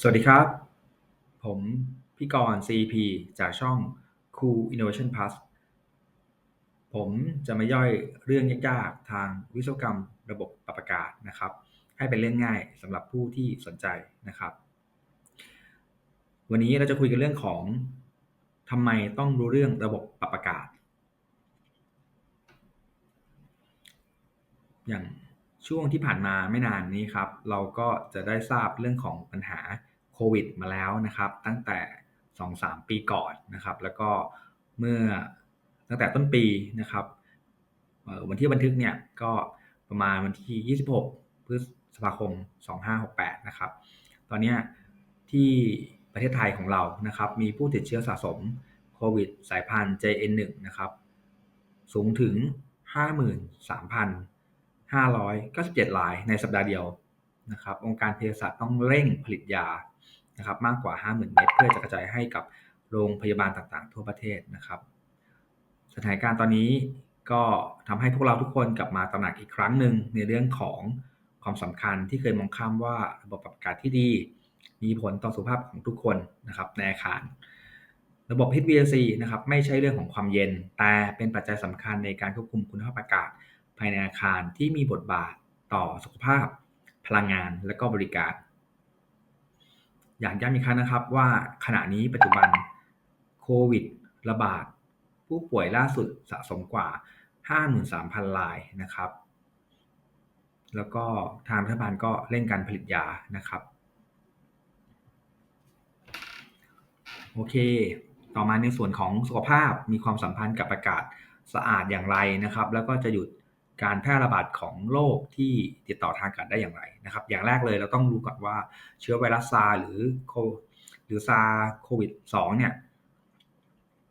สวัสดีครับ ผมพี่กรณ์ CP จากช่อง Cool Innovation Plus ผมจะมาย่อยเรื่องยากๆ ทางวิศวกรรมระบบปรับอากาศนะครับ ให้เป็นเรื่องง่ายสำหรับผู้ที่สนใจนะครับ วันนี้เราจะคุยกันเรื่องของทำไมต้องรู้เรื่องระบบปรับอากาศ อย่างช่วงที่ผ่านมาไม่นานนี้ครับ เราก็จะได้ทราบเรื่องของปัญหา โควิดมาแล้วนะครับ ตั้งแต่ 2-3 ปีก่อนนะครับ แล้วก็เมื่อตั้งแต่ต้นปีนะครับวันที่บันทึกเนี่ยก็ประมาณวันที่ 26 พฤษภาคม 2568 นะครับ ตอนนี้ที่ประเทศไทยของเรานะครับ มีผู้ติดเชื้อสะสมโควิดสายพันธุ์ JN1 นะครับ สูงถึง 53,597รายในสัปดาห์เดียวนะครับ องค์การเภสัชต้องเร่งผลิตยา นะครับมากกว่า 50,000 เม็ดเพื่อจะกระจายให้กับโรงพยาบาลต่างๆ ทั่วประเทศนะครับสถานการณ์ตอนนี้ก็ทำให้พวกเราทุกคนกลับมาตระหนักอีกครั้งหนึ่งในเรื่องของความสำคัญที่เคยมองข้ามว่าระบบปรับอากาศที่ดี มีผลต่อสุขภาพของทุกคนนะครับในอาคาร ระบบ HVAC นะครับไม่ใช่เรื่องของความเย็น แต่เป็นปัจจัยสำคัญในการควบคุมคุณภาพอากาศ ภายในอาคารที่มีบทบาทต่อสุขภาพ พลังงานและก็บริการ อย่างย้ำอีกครั้งนะครับว่าขณะนี้ปัจจุบันโควิดระบาด ผู้ป่วยล่าสุดสะสมกว่า 53,000รายนะครับ แล้วก็ทางรัฐบาลก็เร่งการผลิตยานะครับ โอเค ต่อมาในส่วนของสุขภาพมีความสัมพันธ์กับอากาศสะอาดอย่างไรนะครับ แล้วก็จะหยุด การแพร่ระบาดของโรคที่ติดต่อทางอากาศได้อย่างไรนะครับ อย่างแรกเลยเราต้องรู้ก่อนว่าเชื้อไวรัสซาหรือโคหรือซาโควิด2เนี่ย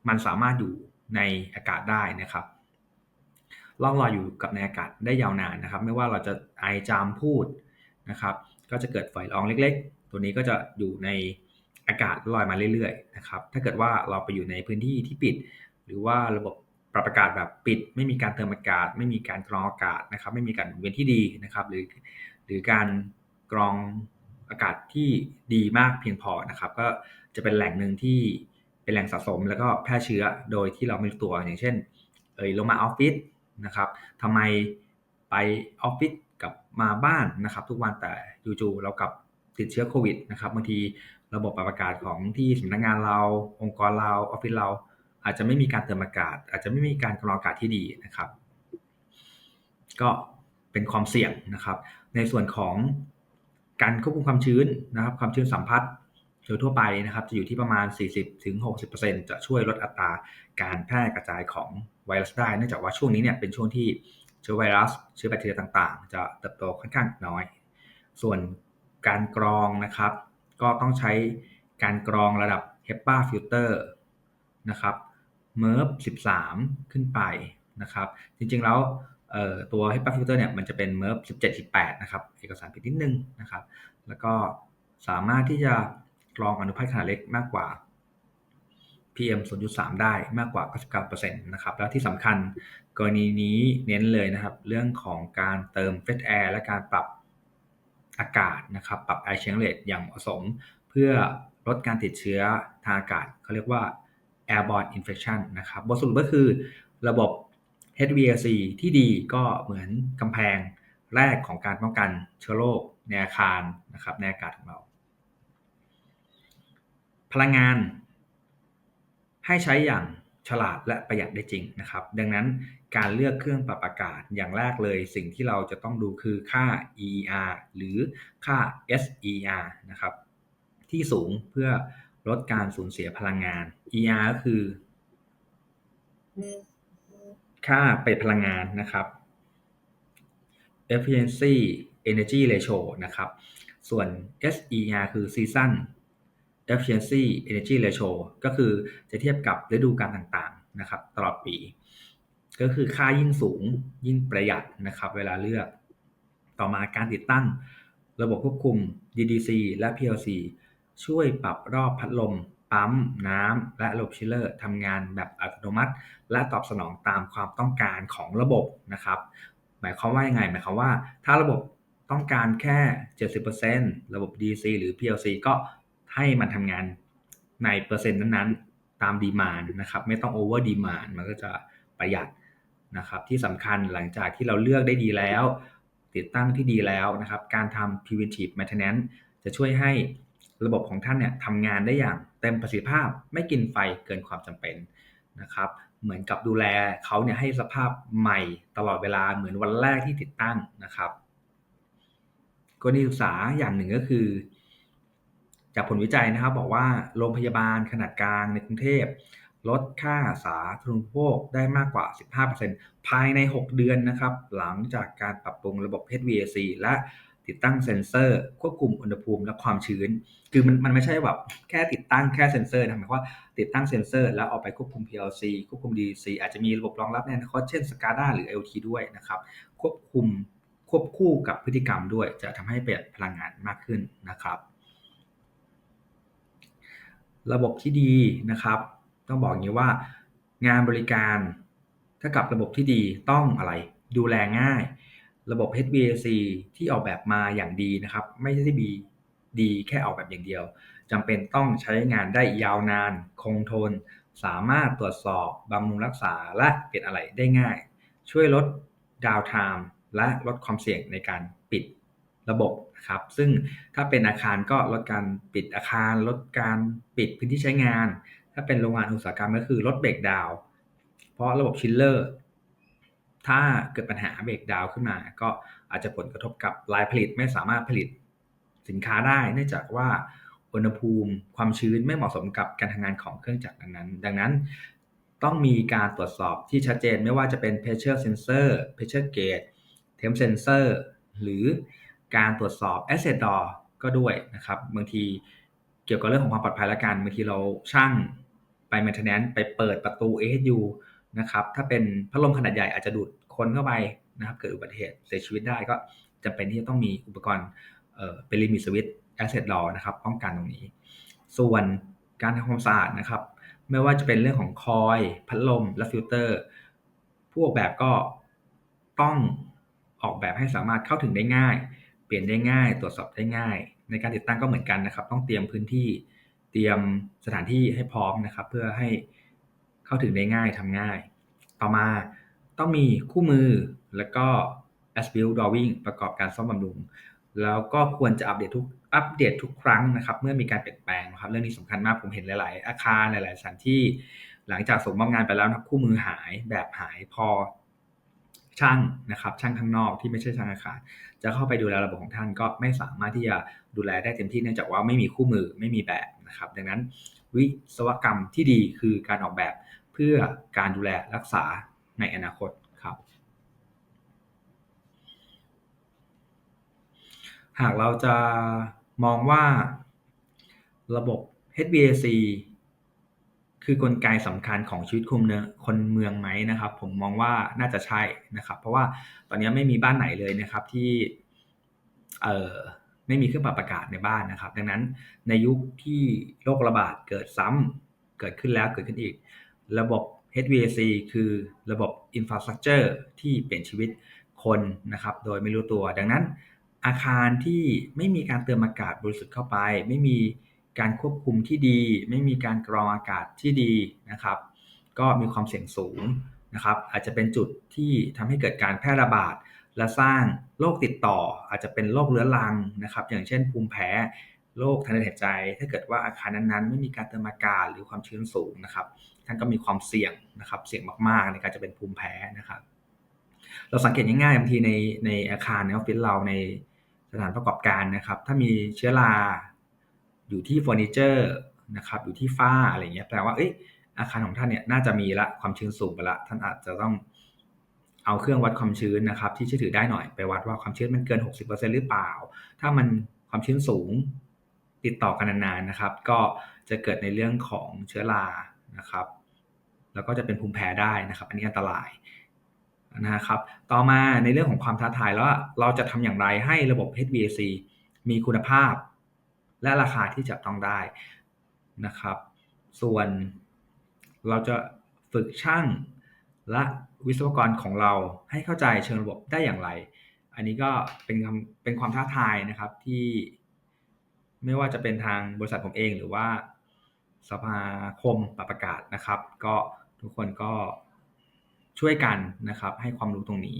มันสามารถอยู่ในอากาศได้นะครับล่องลอยอยู่กับในอากาศได้ยาวนานนะครับ ไม่ว่าเราจะไอจามพูดนะครับ ก็จะเกิดฝอยละอองเล็ก ๆ ตัวนี้ก็จะอยู่ในอากาศลอยมาเรื่อยๆนะครับ ถ้าเกิดว่าเราไปอยู่ในพื้นที่ที่ปิด หรือว่าระบบ ปรับอากาศแบบปิด ไม่มีการเติมอากาศ ไม่มีการกรองอากาศนะครับ ไม่มีการเวียนที่ดีนะครับ หรือหรือการกรองอากาศที่ดีมากเพียงพอนะครับ ก็จะเป็นแหล่งหนึ่งที่เป็นแหล่งสะสมแล้วก็แพร่เชื้อโดยที่เราไม่รู้ตัวอย่างเช่น เอยลงมาออฟฟิศนะครับทำไมไปออฟฟิศกับมาบ้านนะครับ ทุกวันแต่จู่ๆเรากับติดเชื้อโควิดนะครับบางทีระบบปรับอากาศของที่สำนักงงานเรา องค์กรเราออฟฟิศเรา อาจจะไม่มีการเติมอากาศ อาจจะไม่มีการกรองอากาศที่ดีนะครับ ก็เป็นความเสี่ยงนะครับ ในส่วนของการควบคุมความชื้นนะครับ ความชื้นสัมผัสโดยทั่วไปนะครับ จะอยู่ที่ประมาณ 40-60%จะช่วยลดอัตราการแพร่กระจายของไวรัสได้ เนื่องจากว่าช่วงนี้เนี่ยเป็นช่วงที่เชื้อไวรัส เชื้อแบคทีเรียต่างๆ จะเติบโตค่อนข้างน้อย ส่วนการกรองนะครับ ก็ต้องใช้การกรองระดับ HEPA filter นะครับ MERV 13 ขึ้นไปนะครับ จริงๆแล้วตัว HEPA filter เนี่ยมันจะเป็น MERV 17 18 นะครับ เอกสารผิดนิดนึงนะครับ แล้วก็สามารถที่จะกรองอนุภาคขนาดเล็กมากกว่า PM 0.3 ได้มากกว่า 99%นะครับ แล้วที่สำคัญกรณีนี้เน้นเลยนะครับ เรื่องของการเติมเฟสแอร์และการปรับอากาศนะครับ ปรับ air change rate อย่างเหมาะสม เพื่อลดการติดเชื้อทางอากาศเขาเรียกว่า airborne infection นะครับบทสรุปก็คือระบบ HVAC ที่ดีก็เหมือนกำแพงแรกของการป้องกันเชื้อโรคในอาคารนะครับในอากาศของเรา พลังงานให้ใช้อย่างฉลาดและประหยัดได้จริงนะครับ ดังนั้นการเลือกเครื่องปรับอากาศอย่างแรกเลยสิ่งที่เราจะต้องดูคือค่า EER หรือค่า SER นะครับที่สูงเพื่อ ลดการสูญเสียพลังงาน ER ก็คือ ค่าไปพลังงานนะครับ efficiency energy ratio นะครับ ส่วน SER คือ season efficiency energy ratio ก็คือจะเทียบกับฤดูกาลต่างๆนะครับ ตลอดปี ก็คือค่ายิ่งสูงยิ่งประหยัดนะครับ เวลาเลือก ต่อมาการติดตั้งระบบควบคุม DDC และ PLC ช่วยปรับรอบพัดลม ปั๊ม น้ำ และระบบชิลเลอร์ทำงานแบบอัตโนมัติ และตอบสนองตามความต้องการของระบบนะครับ หมายความว่ายังไง หมายความว่า ถ้าระบบต้องการแค่ 70%ระบบ DC หรือ PLC ก็ให้มันทำงานในเปอร์เซ็นต์นั้นๆ ตามดีมานนะครับ ไม่ต้องโอเวอร์ดีมานมันก็จะประหยัดนะครับ ที่สำคัญหลังจากที่เราเลือกได้ดีแล้ว ติดตั้งที่ดีแล้วนะครับ การทำ preventive maintenance จะช่วยให้ ระบบของท่านเนี่ยทำงานได้อย่างเต็มประสิทธิภาพไม่กินไฟเกินความจำเป็นนะครับ เหมือนกับดูแลเขาเนี่ยให้สภาพใหม่ตลอดเวลาเหมือนวันแรกที่ติดตั้งนะครับกรณีศึกษาอย่างหนึ่งก็คือ จากผลวิจัยนะครับ บอกว่าโรงพยาบาลขนาดกลางในกรุงเทพลดค่าสาธารณูปโภคได้มากกว่า 15%ภายใน 6 เดือนนะครับ หลังจากการปรับปรุงระบบ HVAC และ ติดตั้งเซ็นเซอร์ ควบคุมอุณหภูมิและความชื้น คือมันมันไม่ใช่แบบแค่ติดตั้งแค่เซ็นเซอร์นะหมายความว่าติดตั้งเซ็นเซอร์ แล้วออกไปควบคุม PLC ควบคุม DC อาจจะมีระบบรองรับในอนาคตเช่น SCADA หรือ IoT ด้วยนะครับควบคุมควบคู่กับพฤติกรรมด้วย จะทำให้ประหยัดพลังงานมากขึ้นนะครับ ระบบที่ดีนะครับ ต้องบอกอย่างนี้ว่างานบริการถ้ากับระบบที่ดีต้องอะไร ดูแลง่าย ระบบ HVAC ที่ออกแบบมาอย่างดีนะครับ ไม่ใช่ที่ดีดีแค่ออกแบบอย่างเดียวจำเป็นต้องใช้งานได้ยาวนาน คงทน สามารถตรวจสอบบำรุงรักษาและเปลี่ยนอะไรได้ง่าย ช่วยลดดาวไทม์และลดความเสี่ยงในการปิดระบบนะครับ ซึ่งถ้าเป็นอาคารก็ลดการปิดอาคาร ลดการปิดพื้นที่ใช้งาน ถ้าเป็นโรงงานอุตสาหกรรมก็คือลดเบรกดาว เพราะระบบชิลเลอร์ ถ้าเกิดปัญหาเบรกดาวขึ้นมา ก็อาจจะผลกระทบกับรายผลิตไม่สามารถผลิตสินค้าได้ เนื่องจากว่าอุณหภูมิความชื้นไม่เหมาะสมกับการทำงานของเครื่องจักรนั้น ดังนั้น ต้องมีการตรวจสอบที่ชัดเจนไม่ว่าจะเป็น pressure sensor pressure gauge temp sensor หรือการตรวจสอบ asset door ก็ด้วยนะครับบางทีเกี่ยวกับเรื่องของความปลอดภัยละกันบางทีเราช่างไป maintenance ไปเปิดประตู AHU นะครับถ้าเป็นพัดลมขนาดใหญ่อาจจะดูด คนเข้าไปนะครับ เกิดอุบัติเหตุเสียชีวิตได้ก็จำเป็นที่จะต้องมีอุปกรณ์เป็น limit switch asset law นะครับป้องกันตรงนี้ ส่วนการทำความสะอาดนะครับ ไม่ว่าจะเป็นเรื่องของคอยพัดลม และฟิลเตอร์ผู้ออกแบบก็ต้องออกแบบให้สามารถเข้าถึงได้ง่าย เปลี่ยนได้ง่าย ตรวจสอบได้ง่าย ในการติดตั้งก็เหมือนกันนะครับ ต้องเตรียมพื้นที่เตรียมสถานที่ให้พร้อมนะครับ เพื่อให้เข้าถึงได้ง่ายทำง่าย ต่อมา ต้องมีคู่มือแล้วก็ as build drawing ประกอบการซ่อมบำรุง แล้วก็ควรจะอัปเดตทุกอัปเดตทุกครั้งนะครับ เมื่อมีการเปลี่ยนแปลงนะครับ เรื่องนี้สำคัญมากผมเห็นหลาย ๆ อาคารหลาย ๆ สถานที่ หลังจากส่งมอบงานไปแล้วนะคู่มือหายแบบหายพอช่างนะครับ ช่างข้างนอกที่ไม่ใช่ช่างอาคาร จะเข้าไปดูแลระบบของท่านก็ไม่สามารถที่จะดูแลได้เต็มที่เนื่องจากว่าไม่มีคู่มือไม่มีแบบนะครับ ดังนั้นวิศวกรรมที่ดีคือการออกแบบเพื่อการดูแลรักษา ในอนาคตครับ หากเราจะมองว่าระบบ HVAC คือกลไกสำคัญของชีวิตคุมเนืองคนเมืองไหมนะครับ ผมมองว่าน่าจะใช่นะครับ เพราะว่าตอนนี้ไม่มีบ้านไหนเลยนะครับที่เอ่อไม่มีเครื่องปรับอากาศในบ้านนะครับ ดังนั้นในยุคที่โรคระบาดเกิดซ้ำเกิดขึ้นแล้วเกิดขึ้นอีก ระบบ HVAC คือระบบ Infrastructure ที่เปลี่ยนชีวิตคนนะครับ โดยไม่รู้ตัว ดังนั้น อาคารที่ไม่มีการเติมอากาศบริสุทธิ์เข้าไป ไม่มีการควบคุมที่ดี ไม่มีการกรองอากาศที่ดีนะครับ ก็มีความเสี่ยงสูงนะครับ อาจจะเป็นจุดที่ทำให้เกิดการแพร่ระบาด และสร้างโรคติดต่อ อาจจะเป็นโรคเรื้อรังนะครับ อย่างเช่นภูมิแพ้ โรคทางเดินหายใจ ถ้าเกิดว่าอาคารนั้นๆ ไม่มีการเติมอากาศหรือความชื้นสูงนะครับท่านก็มีความเสี่ยงนะครับ เสี่ยงมากๆ ในการจะเป็นภูมิแพ้นะครับ เราสังเกตง่ายๆบางทีในในอาคารในออฟฟิศเราในสถานประกอบการนะครับ ถ้ามีเชื้อราอยู่ที่เฟอร์นิเจอร์นะครับ อยู่ที่ฝ้าอะไรเงี้ยแปลว่าเอ้ยอาคารของท่านเนี่ยน่าจะมีละความชื้นสูงไปละท่านอาจจะต้องเอาเครื่องวัดความชื้นนะครับ ที่เชื่อถือได้หน่อยไปวัดว่าความชื้นมันเกิน 60%หรือเปล่า ถ้ามันความชื้นสูง ติดต่อกันนานๆนะครับ ก็จะเกิดในเรื่องของเชื้อรานะครับ แล้วก็จะเป็นภูมิแพ้ได้นะครับ อันนี้อันตรายนะครับต่อมาในเรื่องของความท้าทายแล้วเราจะทำอย่างไรให้ระบบ HVAC มีคุณภาพ และราคาที่จับต้องได้นะครับ ส่วนเราจะฝึกช่างและวิศวกรของเราให้เข้าใจเชิงระบบได้อย่างไร อันนี้ก็เป็นคำเป็นความท้าทายนะครับที่ ไม่ว่าจะเป็นทางบริษัทผมเองหรือว่าสภาคมปรับประกาศนะครับ ก็ทุกคนก็ช่วยกันนะครับ ให้ความรู้ตรงนี้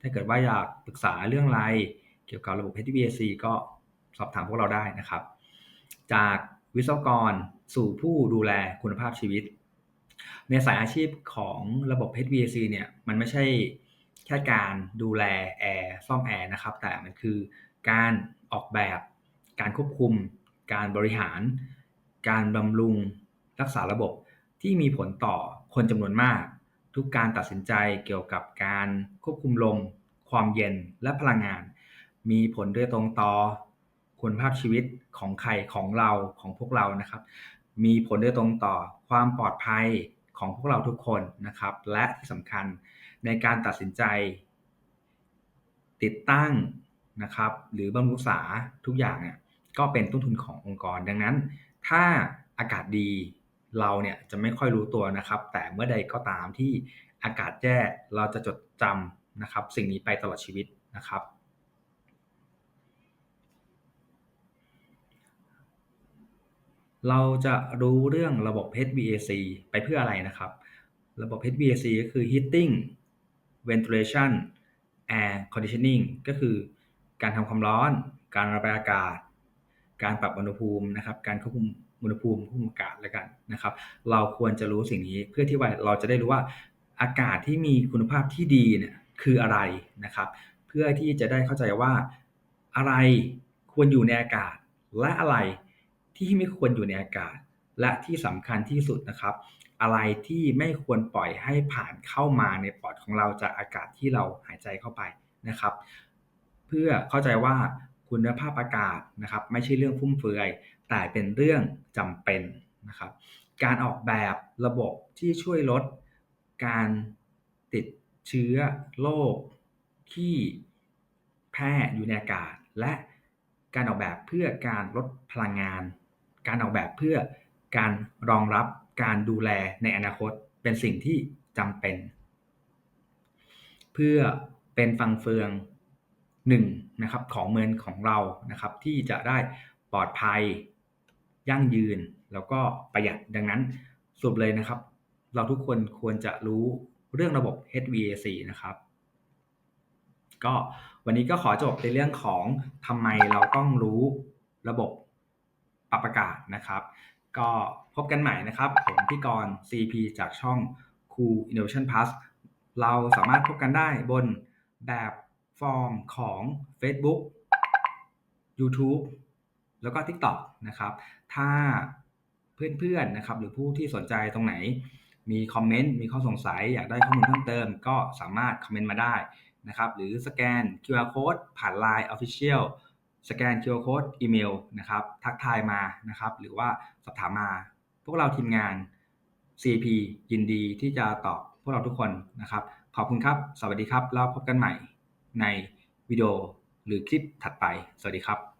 ถ้าเกิดว่าอยากปรึกษาเรื่องอะไรเกี่ยวกับระบบ HVAC ก็สอบถามพวกเราได้นะครับ จากวิศวกรสู่ผู้ดูแลคุณภาพชีวิต ในสายอาชีพของระบบ HVAC เนี่ยมันไม่ใช่แค่การดูแลแอร์ซ่อมแอร์นะครับ แต่มันคือการออกแบบ การควบคุม การบริหาร การบำรุง รักษาระบบที่มีผลต่อคนจำนวนมาก ทุกการตัดสินใจเกี่ยวกับการควบคุมลม ความเย็นและพลังงาน มีผลโดยตรงต่อคุณภาพชีวิตของใครของเราของพวกเรานะครับ มีผลโดยตรงต่อความปลอดภัยของพวกเราทุกคนนะครับ และที่สำคัญในการตัดสินใจ ติดตั้งนะครับ หรือบำรุงษาทุกอย่างเนี่ย ก็เป็นต้นทุนขององค์กร ดังนั้น ถ้าอากาศดีเราเนี่ยจะไม่ค่อยรู้ตัวนะครับ แต่เมื่อใดก็ตามที่อากาศแย่เราจะจดจำนะครับ สิ่งนี้ไปตลอดชีวิตนะครับ เราจะรู้เรื่องระบบ HVAC ไปเพื่ออะไรนะครับ ระบบ HVAC ก็คือ heating ventilation air conditioning ก็คือการทำความร้อน การระบายอากาศ การปรับอุณหภูมินะครับ การควบคุมอุณหภูมิควบคุมอากาศแล้วกันนะครับ เราควรจะรู้สิ่งนี้เพื่อที่ว่าเราจะได้รู้ว่าอากาศที่มีคุณภาพที่ดีเนี่ยคืออะไรนะครับ เพื่อที่จะได้เข้าใจว่าอะไรควรอยู่ในอากาศ และอะไรที่ไม่ควรอยู่ในอากาศ และที่สำคัญที่สุดนะครับ อะไรที่ไม่ควรปล่อยให้ผ่านเข้ามาในปอดของเราจากอากาศที่เราหายใจเข้าไปนะครับ เพื่อเข้าใจว่า คุณภาพอากาศนะครับ ไม่ใช่เรื่องฟุ่มเฟือย แต่เป็นเรื่องจำเป็นนะครับ การออกแบบระบบที่ช่วยลดการติดเชื้อโรคที่แพร่อยู่ในอากาศ และการออกแบบเพื่อการลดพลังงาน การออกแบบเพื่อการรองรับการดูแลในอนาคตเป็นสิ่งที่จำเป็น เพื่อเป็นฟังเฟือง หนึ่งนะครับของเมืองของเรานะครับที่จะได้ปลอดภัยยั่งยืน แล้วก็ประหยัดดังนั้นสุดเลยนะครับ เราทุกคนควรจะรู้เรื่องระบบ HVAC นะครับก็วันนี้ก็ขอจบในเรื่องของทำไมเราต้องรู้ระบบปรับอากาศนะครับ ก็พบกันใหม่นะครับ ผมพี่กรณ์ CP จากช่อง Cool Innovation Plus เราสามารถพบกันได้บนแบบ ฟอร์มของ Facebook YouTube แล้วก็ TikTok นะครับ ถ้าเพื่อนๆนะครับ หรือผู้ที่สนใจตรงไหน มีคอมเมนต์ มีข้อสงสัย อยากได้ข้อมูลเพิ่มเติม ก็สามารถคอมเมนต์มาได้นะครับ หรือสแกน QR Code ผ่าน Line Official สแกน QR Code อีเมลนะครับ ทักทายมานะครับ หรือว่าสอบถามมา พวกเราทีมงาน CP ยินดีที่จะตอบพวกเราทุกคนนะครับ ขอบคุณครับ สวัสดีครับ แล้วพบกันใหม่ ในวิดีโอหรือคลิปถัดไป สวัสดีครับ